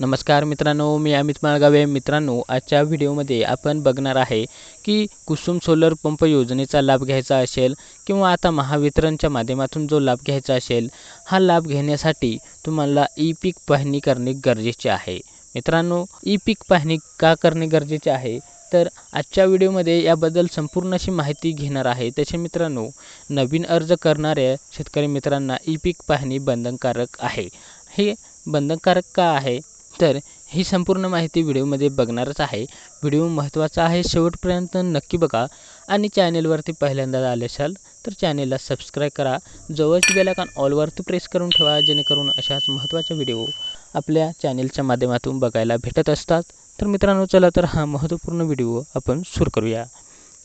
नमस्कार मित्रांनो मी अमित माळगावे. मित्रांनो आजच्या व्हिडिओमध्ये आपण बघणार आहे की कुसुम सोलर पंप योजनेचा लाभ घ्यायचा असेल किंवा आता महावितरणच्या माध्यमातून जो लाभ घ्यायचा असेल हा लाभ घेण्यासाठी तुम्हाला ई पीक पाहणी करणे गरजेचे आहे. मित्रांनो ई पीक पाहणी का करणे गरजेचे आहे? तर आजच्या व्हिडिओमध्ये याबद्दल संपूर्ण अशी माहिती घेणार आहे. त्याचे मित्रांनो नवीन अर्ज करणाऱ्या शेतकरी मित्रांना ई पीक पाहणी बंधनकारक आहे. हे बंधनकारक का आहे? तर ही संपूर्ण माहिती व्हिडिओमध्ये बघणारच आहे. व्हिडिओ महत्त्वाचा आहे शेवटपर्यंत नक्की बघा आणि चॅनेलवरती पहिल्यांदा आले असाल तर चॅनेलला सबस्क्राईब करा. जवळची बेलाकान ऑलवरती प्रेस करून ठेवा जेणेकरून अशाच महत्त्वाच्या व्हिडिओ आपल्या चॅनेलच्या माध्यमातून बघायला भेटत असतात. तर मित्रांनो चला तर हा महत्त्वपूर्ण व्हिडिओ आपण सुरू करूया.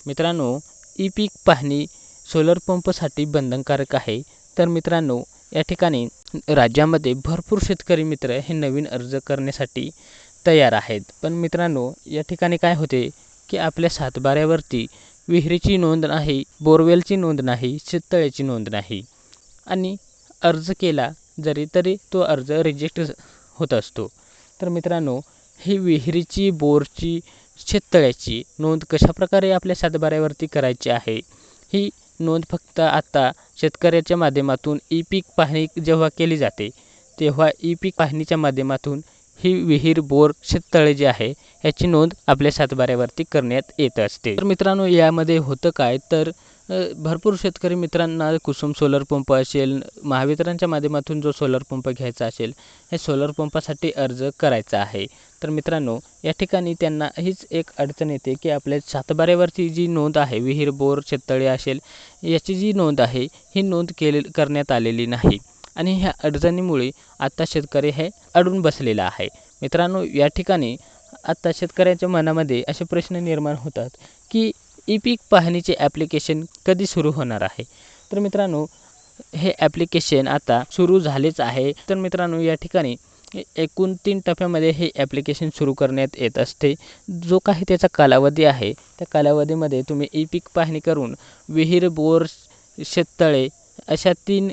मित्रांनो ई पीक पाहणी सोलर पंपसाठी बंधनकारक आहे. तर मित्रांनो या ठिकाणी राज्यामध्ये भरपूर शेतकरी मित्र हे नवीन अर्ज करण्यासाठी तयार आहेत. पण मित्रांनो या ठिकाणी काय होते की आपल्या सातबाऱ्यावरती विहिरीची नोंद नाही बोरवेलची नोंद नाही शेततळ्याची नोंद नाही. आणि अर्ज केला जरी तरी तो अर्ज रिजेक्ट होत असतो. तर मित्रांनो ही विहिरीची बोरची शेततळ्याची नोंद कशाप्रकारे आपल्या सातबाऱ्यावरती करायची आहे? ही नोंद फक्त आता शेतकऱ्याच्या माध्यमातून ई पीक पाहणी जेव्हा केली जाते तेव्हा ई पीक पाहणीच्या माध्यमातून ही विहीर बोर शेततळे जे आहे याची नोंद आपल्या सातबाऱ्यावरती करण्यात येत असते. तर मित्रांनो यामध्ये होतं काय? तर भरपूर शेतकरी मित्रांना कुसुम सोलर पंप असेल महावितरणच्या माध्यमातून जो सोलर पंप घ्यायचा असेल हे सोलर पंपासाठी अर्ज करायचा आहे. तर मित्रांनो या ठिकाणी त्यांना हीच एक अडचण येते की आपल्या सातबाऱ्यावरची जी नोंद आहे विहीर बोर शेततळे असेल याची जी नोंद आहे ही नोंद केले करण्यात आलेली नाही. आणि ह्या अडचणीमुळे आत्ता शेतकरी हे अडून बसलेला आहे. मित्रांनो या ठिकाणी आत्ता शेतकऱ्याच्या मनामध्ये असे प्रश्न निर्माण होतात की ई पीक पाहणीचे ॲप्लिकेशन कधी सुरू होणार आहे? तर मित्रांनो हे ॲप्लिकेशन आता सुरू झालेच आहे. तर मित्रांनो या ठिकाणी एकूण तीन टप्प्यामध्ये हे ॲप्लिकेशन सुरू करण्यात येत असते. जो काही त्याचा कालावधी आहे त्या कालावधीमध्ये तुम्ही ई पीक पाहणी करून विहीर बोर शेततळे अशा तीन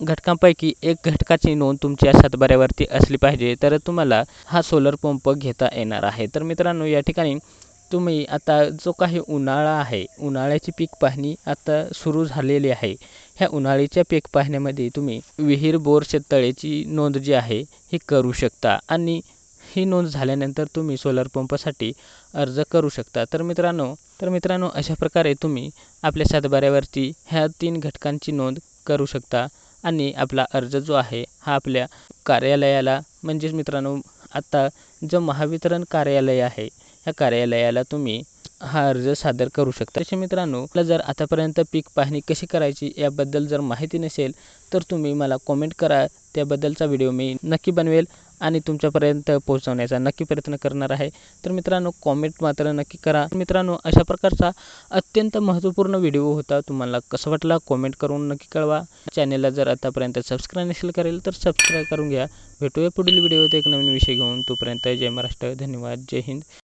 घटकांपैकी एक घटकाची नोंद तुमच्या सातबाऱ्यावरती असली पाहिजे तर तुम्हाला हा सोलर पंप घेता येणार आहे. तर मित्रांनो या ठिकाणी तुम्ही आता जो काही उन्हाळा आहे उन्हाळ्याची पीक पाहणी आता सुरू झालेली आहे. ह्या उन्हाळीच्या पीक पाहण्यामध्ये तुम्ही विहीर बोर शेततळेची नोंद जी आहे ही करू शकता आणि ही नोंद झाल्यानंतर तुम्ही सोलर पंपासाठी अर्ज करू शकता. तर मित्रांनो तर मित्रांनो अशा प्रकारे तुम्ही आपल्या सातबाऱ्यावरती ह्या तीन घटकांची नोंद करू शकता. आणि आपला अर्ज जो आहे हा आपल्या कार्यालयाला म्हणजेच मित्रांनो आत्ता जो महावितरण कार्यालय आहे ह्या कार्यालयाला तुम्ही हा अर्ज सादर करू शकता. तसे मित्रांनो मला जर आतापर्यंत पीक पाहणी कशी करायची याबद्दल जर माहिती नसेल तर तुम्ही मला कॉमेंट करा. त्याबद्दलचा व्हिडिओ मी नक्की बनवेल आणि तुमच्यापर्यंत पोहोचवण्याचा नक्की प्रयत्न करणार आहे. तर मित्रांनो कॉमेंट मात्र नक्की करा. मित्रांनो अशा प्रकारचा अत्यंत महत्त्वपूर्ण व्हिडिओ होता. तुम्हाला कसं वाटला कॉमेंट करून नक्की कळवा. चॅनेलला जर आतापर्यंत सबस्क्राईब नसेल करेल तर सबस्क्राईब करून घ्या. भेटूया पुढील व्हिडिओत एक नवीन विषय घेऊन. तोपर्यंत जय महाराष्ट्र. धन्यवाद. जय हिंद.